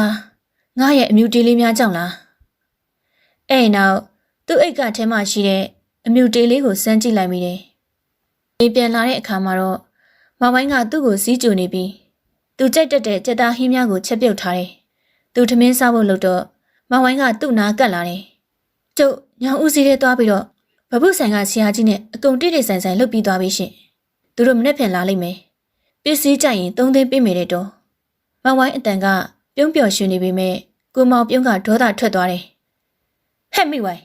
ငါရဲ့အမြူတေးလေးများကြောင့်လား။အဲ့နောက်သူ့အိတ်ကထဲမှာရှိတဲ့အမြူတေးလေးကိုစမ်းကြည့်လိုက်မိတယ်။အေးပြန်လာတဲ့အခါမှာတော့မဝိုင်းကသူ့ကိုစီးကြိုနေပြီး သူကြိုက်တက်တဲ့ကြက်သားဟင်းများကိုချက်ပြုတ်ထားတယ်။သူထမင်းစားဖို့လုပ်တော့မဝိုင်းကသူ့နာကပ်လာတယ်။ကျုပ်ညောင်ဦးစီးထဲသွားပြီးတော့ဘဘုဆိုင်ကဆရာကြီးနဲ့အကုန်တိတိဆိုင်ဆိုင်လုပ်ပြီးသွားပြီရှင်။သူတို့မနေ့ပြန်လာလိမ့်မယ်။ပစ္စည်းကြိုက်ရင်သုံးသိန်းပေးမယ်တဲ့တော့။မဝိုင်းအတန်ကပြုံးပျော်ရွှင်နေပေမဲ့ကိုမောင်ပြုံးကဒေါသထွက်သွားတယ်။ဟဲ့မိဝိုင်း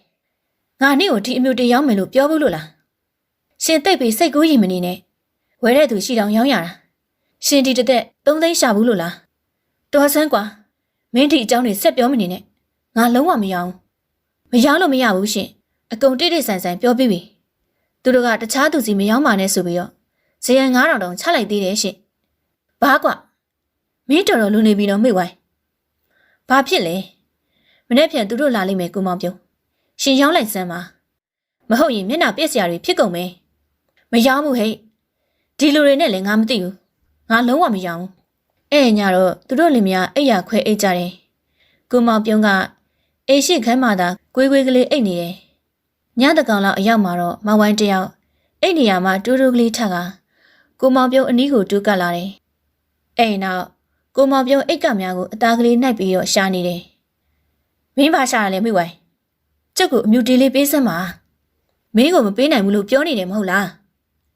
ငါနေ့ကိုဒီအမျိုးတေးရောက်မယ်လို့ပြောဘူးလို့လား။ရှင်တိတ်ပြီးစိတ်ကူးရင်မနေနဲ့ဝဲတဲ့သူရှိတောင်ရောင်းရတာ ရှင်ဒီတစ်သက်သုံးသိန်းရှာဘူးလို့လားတော်ဆန်းကွာမင်းဒီအကြောင်းတွေဆက်ပြောမနေနဲ့ငါလုံးဝမရောင်းမရောင်းလို့မရဘူးရှင်အကုန်တိတိဆန်ဆန်ပြောပြီးပြီသူတို့ကတခြားသူစီမရောင်းပါနဲ့ဆိုပြီးတော့ဇယံ9000တောင်ချလိုက်သေးတယ်ရှင်ဘာကွာမင်းတော်တော်လူနေပြီးတော့မိဝိုင်းဘာဖြစ်လဲမနေ့ပြန်သူတို့လာလိမ့်မယ်ကိုမောင်ပြုံးရှင်ရောင်းလိုက်စမ်းပါမဟုတ်ရင်မျက်နှာပြက်စရာတွေဖြစ်ကုန်မယ်မရောင်းဘူးဟဲ့ဒီလူတွေနဲ့လည်းငါမသိဘူး ငါလုံးဝမရောဘူးအဲ့ညတော့သူတို့လင်မယားအိတ်ရခွဲအိတ်ကြတယ်ကိုမောင်ပြုံးကအိရှိခမ်းမှသာကွေးကွေးကလေးအိတ်နေတယ်ညတကောင်လောက်အရောက်မှာတော့မဝိုင်းတယောက်အိတ်နေရာမှာတူတူကလေးထက်ကကိုမောင်ပြုံးအနီးကိုတူးကပ်လာတယ်အဲ့နောက်ကိုမောင်ပြုံးအိတ်ကများကိုအသားကလေးနှိုက်ပြီးတော့ရှာနေတယ်မင်းပါရှာရလဲမိဝိုင်းကျုပ်ကအမြူတီလေးပေးစမ်းပါမင်းကိုမပေးနိုင်ဘူးလို့ပြောနေတယ်မဟုတ်လား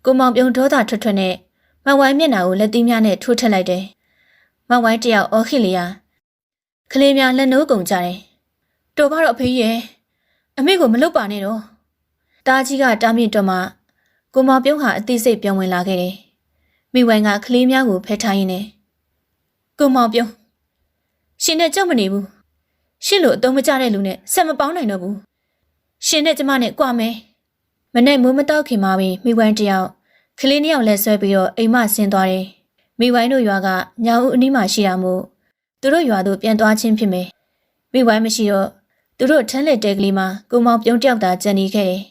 ကိုမောင်ပြုံးဒေါသထွက်ထွက်နဲ့ မဝိုင်းမျက်နှာကိုလက်သီးများနဲ့ထိုးထက်လိုက်တယ်။မဝိုင်းတယောက်အော်ခိလျာကလေးများလက်နိုးကုန်ကြတယ်။တော်ပါတော့အဖေကြီးရဲ့အမေကိုမလုပ်ပါနဲ့တော့။တားကြီးကတားမြင့်တော့မှကိုမောင်ပြုံးဟာအသိစိတ်ပြောင်းဝင်လာခဲ့တယ်။မိဝိုင်းကကလေးများကိုဖဲထားရင်းနဲ့ကိုမောင်ပြုံးရှင်နဲ့ကြောက်မနေဘူး။ရှင်လိုအတုံးမကြတဲ့လူနဲ့ဆက်မပေါင်းနိုင်တော့ဘူး။ရှင်နဲ့ကျမနဲ့ကြွမယ်။မနဲ့မိုးမတောက်ခင်မှာပဲမိဝိုင်းတယောက် ကလေးနှစ်ယောက်လက်ဆွဲပြီးတော့အိမ်မဆင်းသွားတယ်မိဝိုင်းတို့ရွာကညာဦးအနီးမှာရှိတာမို့သူတို့ရွာသို့ပြန်သွားခြင်းဖြစ်မယ်မိဝိုင်းမရှိတော့သူတို့ထန်းလက်တဲကလေးမှာကိုမောင်ပြုံးတယောက်သာကြံနေခဲ့တယ်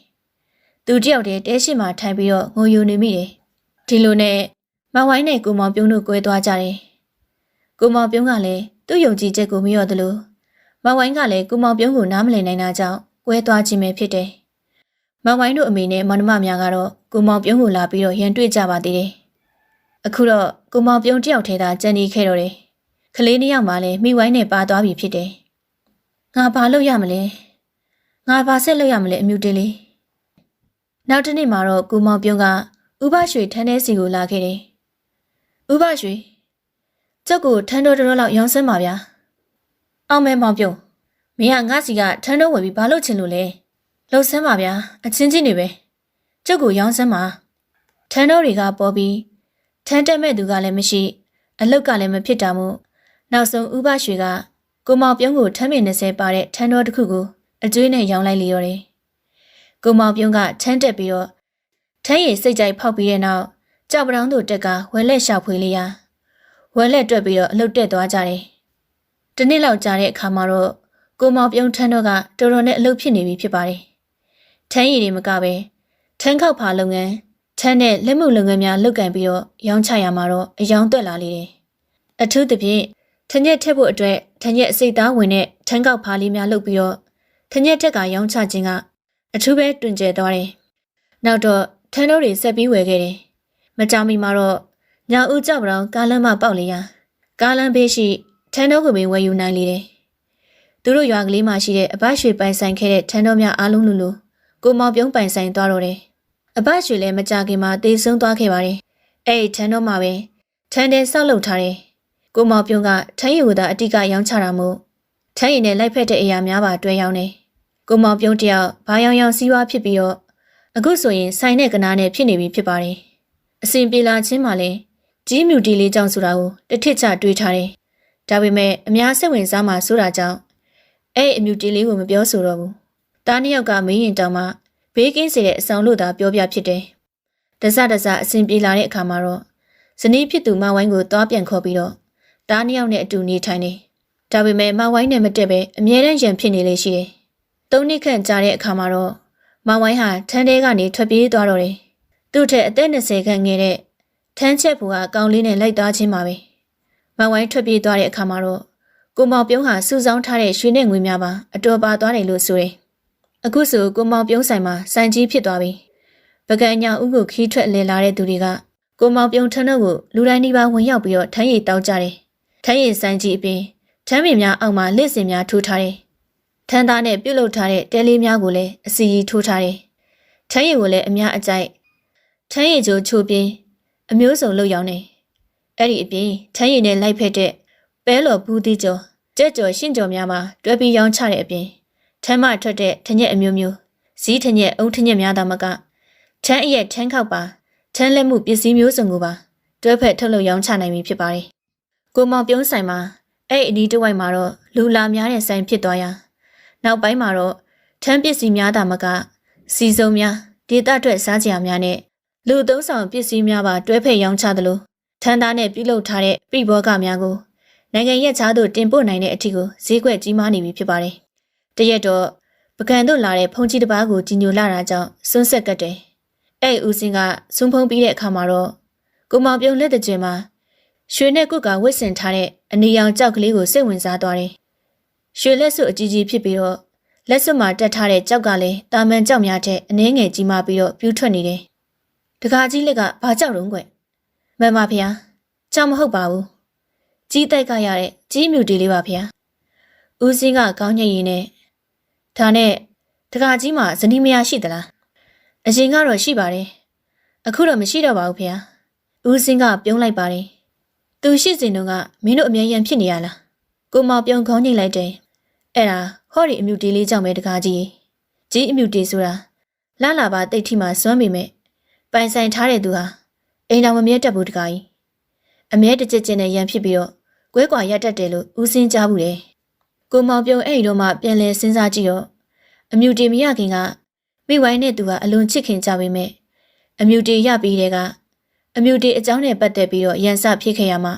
သူတယောက်တည်းတဲရှိမှထိုင်ပြီးတော့ငိုယိုနေမိတယ်ဒီလိုနဲ့မောင်ဝိုင်းနဲ့ကိုမောင်ပြုံးတို့꿰သွားကြတယ်ကိုမောင်ပြုံးကလည်းသူ့ယုံကြည်ချက်ကိုမလျော့သလိုမောင်ဝိုင်းကလည်းကိုမောင်ပြုံးကိုနားမလည်နိုင်တာကြောင့်꿰သွားခြင်းပဲဖြစ်တယ်မောင်ဝိုင်းတို့အမေနဲ့မောင်နှမများကတော့ ကိုမောင်ပြုံးကိုလာပြီးတော့ရန်တွေ့ကြပါသေးတယ်အခုတော့ကိုမောင်ပြုံးတယောက်ထဲသာကြံနေခဲ့တော့တယ်ကလေးနှစ်ယောက်မှလည်းမိဝိုင်းနဲ့ပါသွားပြီဖြစ်တယ်ငါဘာလုပ်ရမလဲငါဘာဆက်လုပ်ရမလဲအမြူတင်လေးနောက်တစ်နေ့မှာတော့ကိုမောင်ပြုံးကဥပရွှေထန်းထဲစီကိုလာခဲ့တယ်ဥပရွှေကျုပ်ကိုထန်းတော်တော်လောက်ရောင်းစမ်းပါဗျာအောင်မဲမောင်ပြုံးမင်းကငါစီကထန်းတော်ဝယ်ပြီးဘာလုပ်ချင်လို့လဲလှုပ်ဆမ်းပါဗျာအချင်းချင်းတွေပဲ ကျုပ်ကိုရောင်းစမ်းပါထန်းတော်တွေကပေါ်ပြီးထန်းတက်မဲ့သူကလည်းမရှိအလုတ်ကလည်းမဖြစ်တာမို့နောက်ဆုံးဥပရွှေကကိုမောင်ပြုံးကိုထမ်းမင်20ပါတဲ့ထန်းတော်တစ်ခုကိုအကျွေးနဲ့ရောင်းလိုက်လျော်တယ်ကိုမောင်ပြုံးကထန်းတက်ပြီးတော့ထန်းရည်စိတ်ကြိုက်ဖောက်ပြီးတဲ့နောက်ကြောက်ပတောင်းတို့တက်ကဝဲလက်လျှောက်ဖွေးလေးရာဝဲလက်တွက်ပြီးတော့အလုတ်တက်သွားကြတယ်တနေ့လောက်ကြာတဲ့အခါမှာတော့ကိုမောင်ပြုံးထန်းတော်ကတော်တော်နဲ့အလုတ်ဖြစ်နေပြီဖြစ်ပါတယ်ထန်းရည်တွေမကပဲ ထန်းခောက်ဖာလုပ်ငန်းထန်းနဲ့လက်မှုလုပ်ငန်းများလုပ်ကင်ပြီးတော့ရောင်းချရမှာတော့အယောင်သွက်လာလေတယ်အထူးသဖြင့်ထညက်ထက်ဖို့အတွက်ထညက်အစိတ်သားဝင်တဲ့ထန်းကောက်ဖားလေးများလုပ်ပြီးတော့ထညက်ထက်ကရောင်းချခြင်းကအထူးပဲတွင်ကျဲသွားတယ်။နောက်တော့ထန်းတို့တွေဆက်ပြီးဝယ်ခဲ့တယ်။မကြောင်မီမှာတော့ညာဦးကြောက်ပြောင်ကားလမ်းမပေါက်လေရကားလမ်းဘေးရှိထန်းတို့ကိုပဲဝယ်ယူနိုင်လေတယ်။သူတို့ရွာကလေးမှာရှိတဲ့အဘရွှေပိုင်ဆိုင်ခဲ့တဲ့ထန်းတို့များအားလုံးလူလူကိုမောင်ပြုံးပိုင်ဆိုင်သွားတော့တယ်။ အဘရွှေလည်းမကြခင်မှာတေဆုံးသွားခဲ့ပါတယ်။အဲ့ဒီထန်းတို့မှာပဲထန်းတဲ့ဆောက်လုပ်ထားတယ်။ကိုမောင်ပြုံးကထန်းရည်ကိုသာအတိကရောင်းချတာမို့ထန်းရည်နဲ့လိုက်ဖက်တဲ့အရာများပါတွဲရောင်းတယ်။ကိုမောင်ပြုံးတယောက်ဘာရောင်ရောင်စီးပွားဖြစ်ပြီးတော့အခုဆိုရင်ဆိုင်နဲ့ကနားနဲ့ဖြစ်နေပြီဖြစ်ပါတယ်။အစဉ်ပြေလာချင်းမှလည်းကြီးမြူတီလေးကြောင့်ဆိုတာကိုတစ်ထစ်ချတွေးထားတယ်။ဒါပေမဲ့အများစိတ်ဝင်စားမှဆိုတာကြောင့်အဲ့အမြူတီလေးကိုမပြောဆိုတော့ဘူး။တားနှစ်ယောက်ကမင်းရင်တောင်မှ ဘေးကင်းစေတဲ့အဆောင်လို့သာပြောပြဖြစ်တယ်။တစတစအစဉ်ပြေလာတဲ့အခါမှာတော့ဇနီးဖြစ်သူမဝိုင်းကိုသွားပြန်ခေါ်ပြီးတော့တားနှစ်ယောက်နဲ့အတူနေထိုင်နေ။ဒါပေမဲ့မဝိုင်းနဲ့မတက်ပဲအမြဲတမ်းရံဖြစ်နေလေရှိတယ်။သုံးနှစ်ခန့်ကြာတဲ့အခါမှာတော့မဝိုင်းဟာထန်းတဲကနေထွက်ပြေးသွားတော့တယ်။သူ့ထက်အသက်20ခန့်ငယ်တဲ့ထန်းချက်ဘူကကောင်လေးနဲ့လိုက်သွားခြင်းပါပဲ။မဝိုင်းထွက်ပြေးသွားတဲ့အခါမှာတော့ကိုမောင်ပြုံးဟာစုဆောင်းထားတဲ့ရွှေနဲ့ငွေများပါအတော်ပါသွားတယ်လို့ဆိုတယ်။ အခုဆိုကိုမောင်ပြုံးဆိုင်မှာစိုင်ကြီးဖြစ်သွားပြီ။ပကံညာဥကိုခီးထွက်လဲလာတဲ့သူတွေကကိုမောင်ပြုံးထန်းတော့ကိုလူတိုင်းဒီပါဝင်ရောက်ပြီးတော့ထန်းရည်တောက်ကြတယ်။ထန်းရည်စိုင်ကြီးအပြင်ထမ်းပင်များအောက်မှာလက်စင်များထိုးထားတယ်။ထန်းသားနဲ့ပြုတ်လုထားတဲ့တဲလေးများကိုလည်းအစီရီထိုးထားတယ်။ထန်းရည်ကိုလည်းအများအကြိုက်ထန်းရည်ချိုချိုပြင်းအမျိုးစုံလုပ်ရောင်းတယ်။အဲ့ဒီအပြင်ထန်းရည်နဲ့လိုက်ဖက်တဲ့ပဲလော်ဘူးသီးကျော်ကြက်ကျော်ရှင့်ကျော်များမှာတွဲပြီးရောင်းချတဲ့အပြင် ထမ်းမထွက်တဲ့ထညက်အမျိုးမျိုးဇီးထညက်အုံထညက်များသာမကထန်းအရက်ထန်းခောက်ပါထန်းလက်မှုပစ္စည်းမျိုးစုံကိုပါတွဲဖက်ထုတ်လုပ်ရောင်းချနိုင်ပြီဖြစ်ပါတယ်။ကိုမောင်ပြုံးဆိုင်မှာအဲ့အနီးတစ်ဝိုက်မှာတော့လူလာများတဲ့ဆိုင်ဖြစ်သွားရာနောက်ပိုင်းမှာတော့ထန်းပစ္စည်းများသာမကစီစုံများဒေတာအတွက်စားကြရာများနဲ့လူသုံးဆောင်ပစ္စည်းများပါတွဲဖက်ရောင်းချသလိုထန်းသားနဲ့ပြုလုပ်ထားတဲ့ပြိဘောကများကိုနိုင်ငံရဲ့ခြားသို့တင်ပို့နိုင်တဲ့အထီကိုဈေးကွက်ကြီးမားနေပြီဖြစ်ပါတယ်။ တရက်တော့ပကံတို့လာတဲ့ဖုန်ကြီးတစ်ပါးကိုကြီးညိုလာတာကြောင့်စွန်းဆက်ကတ်တယ်။အဲ့ဦးစင်းကစွန်းဖုံးပြီးတဲ့အခါမှာတော့ကိုမောင်ပြုံးလက်တကျင်မှာရွှေနဲ့ကုတ်ကဝစ်စင်ထားတဲ့အနီရောင်ကြောက်ကလေးကိုစိတ်ဝင်စားသွားတယ်။ရွှေလက်စွပ်အကြီးကြီးဖြစ်ပြီးတော့လက်စွပ်မှာတက်ထားတဲ့ကြောက်ကလည်းတာမန်ကြောက်များတဲ့အနှဲငယ်ကြီးမာပြီးတော့ပြူးထွက်နေတယ်။တကာကြီးလက်ကဘာကြောက်တုံးကွ။မမဖေဟာကြောက်မဟုတ်ပါဘူး။ကြီးတိုက်ကရတဲ့ကြီးမြူတီလေးပါဖေဟာ။ဦးစင်းကကောင်းညက်ရည်နဲ့ ဒါနဲ့တကာကြီးမှာဇနီးမယားရှိသလား။အရင်ကတော့ရှိပါတယ်။အခုတော့မရှိတော့ပါဘူးဖေဟာ။ဦးစင်းကပြုံးလိုက်ပါတယ်။သူရှိစင်တို့ကမင်းတို့အမြဲရန်ဖြစ်နေရလားကိုမောင်ပြုံခေါင်းညိတ်လိုက်တယ်အဲ့ဒါဟော့ဒီအမြူတီလေးကြောင့်ပဲတကားကြီးကြီးအမြူတီဆိုတာလာလာပါတိတ်ထိမှစွမ်းပေမဲ့ပိုင်ဆိုင်ထားတဲ့သူဟာအိမ်တော်မမြဲတတ်ဘူးတကားကြီးအမြဲတကြက်ကျင်နဲ့ရန်ဖြစ်ပြီးတော့ကွဲကွာရတတ်တယ်လို့ဦးစင်းကြားဘူးတယ် ကိုမောင်ပြုံအဲ့ဒီတော့မှပြန်လဲစဉ်းစားကြည့်တော့အမြူတီမရခင်ကမိဝိုင်းနဲ့သူကအလွန်ချစ်ခင်ကြပေမဲ့အမြူတီရပြီးတဲ့ကအအမြူတီအကြောင်းနဲ့ပတ်သက်ပြီးတော့ရန်စဖြစ်ခဲ့ရမှာ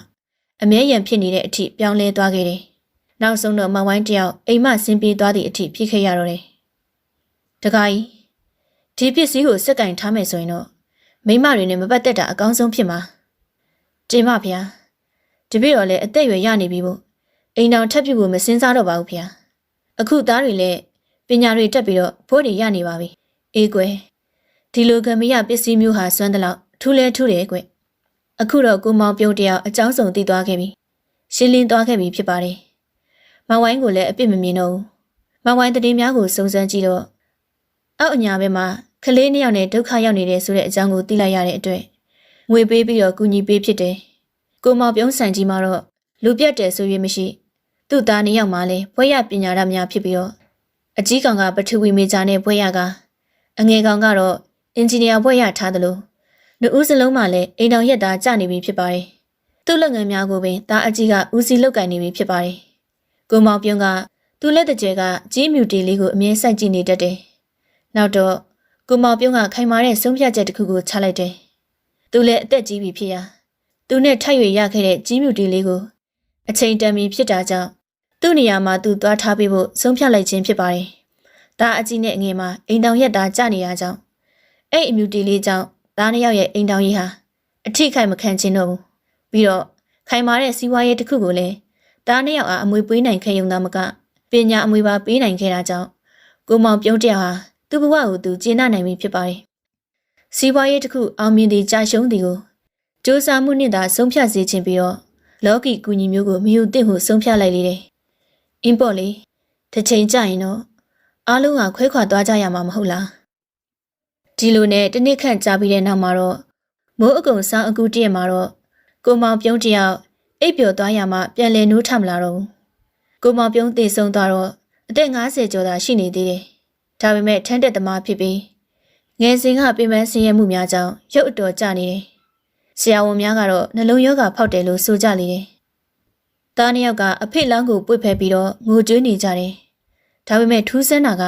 အမြဲရန်ဖြစ်နေတဲ့အထိပြောင်းလဲသွားခဲ့တယ်။နောက်ဆုံးတော့မန်ဝိုင်းတယောက်အိမ်မဆင်းပြေးသွားသည့်အထိဖြစ်ခဲ့ရတော့တယ်။တခါကြီးဒီပစ္စည်းကိုစက်ကင်ထားမယ်ဆိုရင်တော့မိမတွေနဲ့မပတ်သက်တာအကောင်းဆုံးဖြစ်မှာ။တင်မဖေ။တပည့်တော်လည်းအသက်အရွယ်ရနေပြီမို့ အိမ်တော်ထပ်ပြဖို့မစင်စားတော့ပါဘူးဖေ။အခုသားတွေလည်းပညာတွေတက်ပြီးတော့ဘိုးတွေရနေပါပြီ။အေးကွယ်ဒီလိုကမရပစ္စည်းမျိုးဟာစွမ်းသလောက်ထူးလဲထူးတယ်ကွ။အခုတော့ကိုမောင်ပြုံးတယောက်အကြောင်းစုံသိသွားခဲ့ပြီ။ရှင်းလင်းသွားခဲ့ပြီဖြစ်ပါတယ်။မဝိုင်းကိုလည်းအပြစ်မမြင်တော့ဘူး။မဝိုင်းတည်များကိုစုံစမ်းကြည့်တော့အောက်အညာဘက်မှာကလေးနှစ်ယောက်နဲ့ဒုက္ခရောက်နေတယ်ဆိုတဲ့အကြောင်းကိုသိလိုက်ရတဲ့အတွက်ငွေပေးပြီးတော့ကူညီပေးဖြစ်တယ်။ကိုမောင်ပြုံးဆန်ကြီးမှာတော့လူပြတ်တယ်ဆို၍မရှိ။ သူ့သားနှစ်ယောက်မှလည်းဘွဲရပညာရများဖြစ်ပြီးတော့အကြီးကောင်ကပထဝီမေဂျာနဲ့ဘွဲရကအငယ်ကောင်ကတော့အင်ဂျင်နီယာဘွဲရထားတယ်လို့လူဦးစလုံးမှလည်းအိမ်တော်ရက်သားကြနေပြီဖြစ်ပါတယ်။သူ့လုပ်ငန်းများကိုပင်သားအကြီးကဦးစီးလုပ်ကင်နေပြီဖြစ်ပါတယ်။ကိုမောင်ပြုံးကသူ့လက်တကျဲကကြီးမြူတီလေးကိုအမြဲစိုက်ကြည့်နေတတ်တယ်။နောက်တော့ကိုမောင်ပြုံးကခိုင်မာတဲ့ဆုံးဖြတ်ချက်တစ်ခုကိုချလိုက်တယ်။သူလည်းအသက်ကြီးပြီဖြစ်ရာသူနဲ့ထိုက်၍ရခဲ့တဲ့ကြီးမြူတီလေးကိုအချိန်တန်ပြီဖြစ်တာကြောင့် သူ့နေရာမှာသူသွားထားပေးဖို့ဆုံးဖြတ်လိုက်ခြင်းဖြစ်ပါတယ်။ဒါအကြီးနဲ့အငယ်မှာအိမ်တောင်ရက်သားကြနေရကြောင်းအဲ့အမြူတီလေးကြောင့်သားနှစ်ယောက်ရဲ့အိမ်တောင်ကြီးဟာအထိခိုက်မခံခြင်းတော့ဘူး။ပြီးတော့ခိုင်မာတဲ့စီးပွားရေးတစ်ခုကိုလည်းသားနှစ်ယောက်အားအမွေပေးနိုင်ခဲ့ရုံသာမကပညာအမွေပါပေးနိုင်ခဲ့တာကြောင့်ကိုမောင်ပြုံးတယောက်ဟာသူ့ဘဝကိုသူကျင့်နိုင်ပြီဖြစ်ပါတယ်။စီးပွားရေးတစ်ခုအောင်မြင်သည်ကြာရှုံးသည်ကိုစ조사မှုနဲ့သာဆုံးဖြတ်စေခြင်းပြီးတော့လောကီကူညီမျိုးကိုမယူသင့်ဟုဆုံးဖြတ်လိုက်လေတယ်။ အင်းပေါ့လေတစ်ချိန်ကြာရင်တော့အားလုံးကခွဲခွာသွားကြရမှာမဟုတ်လား။ဒီလိုနဲ့တစ်နှစ်ခန့်ကြာပြီးတဲ့နောက်မှာတော့မိုးအကုံဆောင်းအကူတည့်မှာတော့ကိုမောင်ပြုံးတယောက်အိပ်ပျော်သွားရမှပြန်လည်နိုးထမလာတော့ဘူး။ကိုမောင်ပြုံးသေဆုံးသွားတော့အသက်50ကျော်သာရှိနေသေးတယ်။ဒါပေမဲ့ထန်းတက်သမားဖြစ်ပြီးငယ်စဉ်ကပြင်ပန်းဆင်းရဲမှုများကြောင့်ရုပ်အတော်ကျနေတယ်။ဆရာဝန်များကတော့နှလုံးရောဂါဖောက်တယ်လို့ဆိုကြလေတယ်။ သားနှစ်ယောက်ကအဖေလောင်းကိုပွေ့ဖဲပြီးတော့ငိုကြွေးနေကြတယ်။ဒါပေမဲ့ထူးဆန်းတာက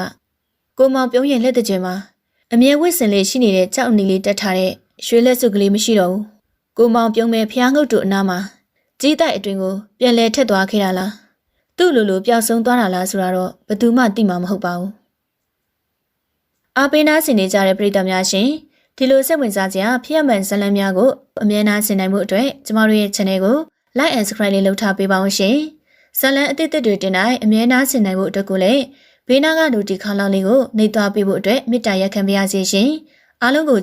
ကိုမောင်ပြုံးရင်လက်တကြွမှာအမြဲဝစ်စင်လေးရှိနေတဲ့ကြောက်အနီလေးတက်ထားတဲ့ရွှေလက်စုပ်ကလေးမရှိတော့ဘူး။ကိုမောင်ပြုံးမဲ့ဖျားငုတ်တို့အနားမှာကြီးတိုက်အတွင်ကိုပြန်လဲထက်သွားခဲ့တာလား။သူ့လိုလိုပျောက်ဆုံးသွားတာလားဆိုတာတော့ဘယ်သူမှသိမှာမဟုတ်ပါဘူး။အားပေးနာဆင်နေကြတဲ့ပရိသတ်များရှင်ဒီလိုစိတ်ဝင်စားစရာဖြစ်ရမှန်ဇာတ်လမ်းများကိုအမြဲတမ်းဆင်နိုင်မှုအတွက်ကျမတို့ရဲ့ channel ကို like and subscribe လေးလုပ်ထားပေးပါအောင်ရှင်။ဇာတ်လမ်းအသစ်အသစ်တွေတင်တိုင်းအမြဲတမ်းဆင်နိုင်မှုအတွက်ကိုလည်းဘေးနားကလူဒီခေါင်းလောင်းလေးကိုနှိပ်သွားပေးဖို့အတွက်မေတ္တာရက်ခံပါရစေရှင်။အားလုံးကို